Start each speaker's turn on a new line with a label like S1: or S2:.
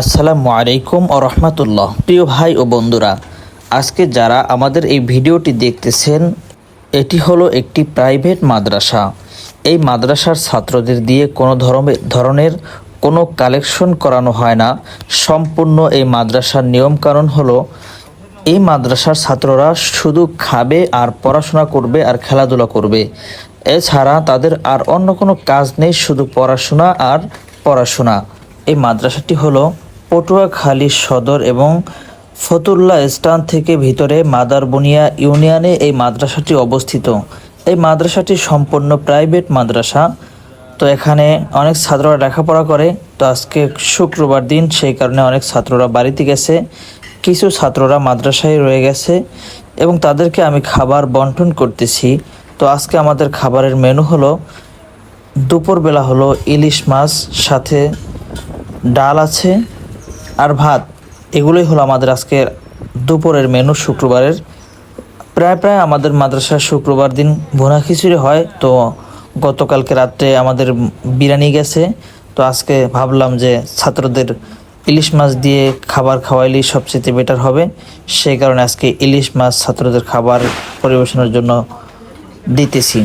S1: আসসালামু আলাইকুম ও রহমতুল্লাহ। প্রিয় ভাই ও বন্ধুরা, আজকে যারা আমাদের এই ভিডিওটি দেখতেছেন, এটি হলো একটি প্রাইভেট মাদ্রাসা। এই মাদ্রাসার ছাত্রদের দিয়ে কোনো ধরনের ধরনের কোনো কালেকশন করানো হয় না। সম্পূর্ণ এই মাদ্রাসার নিয়মকানুন হলো, এই মাদ্রাসার ছাত্ররা শুধু খাবে আর পড়াশোনা করবে আর খেলাধুলা করবে। এছাড়া তাদের আর অন্য কোনো কাজ নেই, শুধু পড়াশোনা আর পড়াশোনা। এই মাদ্রাসাটি হলো পটুয়াখালী সদর এবং ফতুল্লা স্টান থেকে ভিতরে মাদারবনিয়া ইউনিয়নে এই মাদ্রাসাটি অবস্থিত। এই মাদ্রাসাটি সম্পূর্ণ প্রাইভেট মাদ্রাসা। তো এখানে অনেক ছাত্ররা লেখাপড়া করে। তো আজকে শুক্রবার দিন, সেই কারণে অনেক ছাত্ররা বাড়িতে গেছে। কিছু ছাত্ররা মাদ্রাসায় রয়ে গেছে এবং তাদেরকে আমি খাবার বন্টন করতেছি। তো আজকে আমাদের খাবারের মেনু হলো, দুপুরবেলা হলো ইলিশ মাছ, সাথে ডাল আছে আর ভাত, এগুলোই হলো আমাদের আজকের দুপুরের মেনু শুক্রবারের। প্রায় প্রায় আমাদের মাদ্রাসার শুক্রবার দিন ভুনা খিচুড়ি হয়, তো গতকালকে রাত্রে আমাদের বিরিয়ানি গেছে। তো আজকে ভাবলাম যে ছাত্রদের ইলিশ মাছ দিয়ে খাবার খাওয়াইলেই সবচেয়ে বেটার হবে। সেই কারণে আজকে ইলিশ মাছ ছাত্রদের খাবার পরিবেশনের জন্য দিতেছি।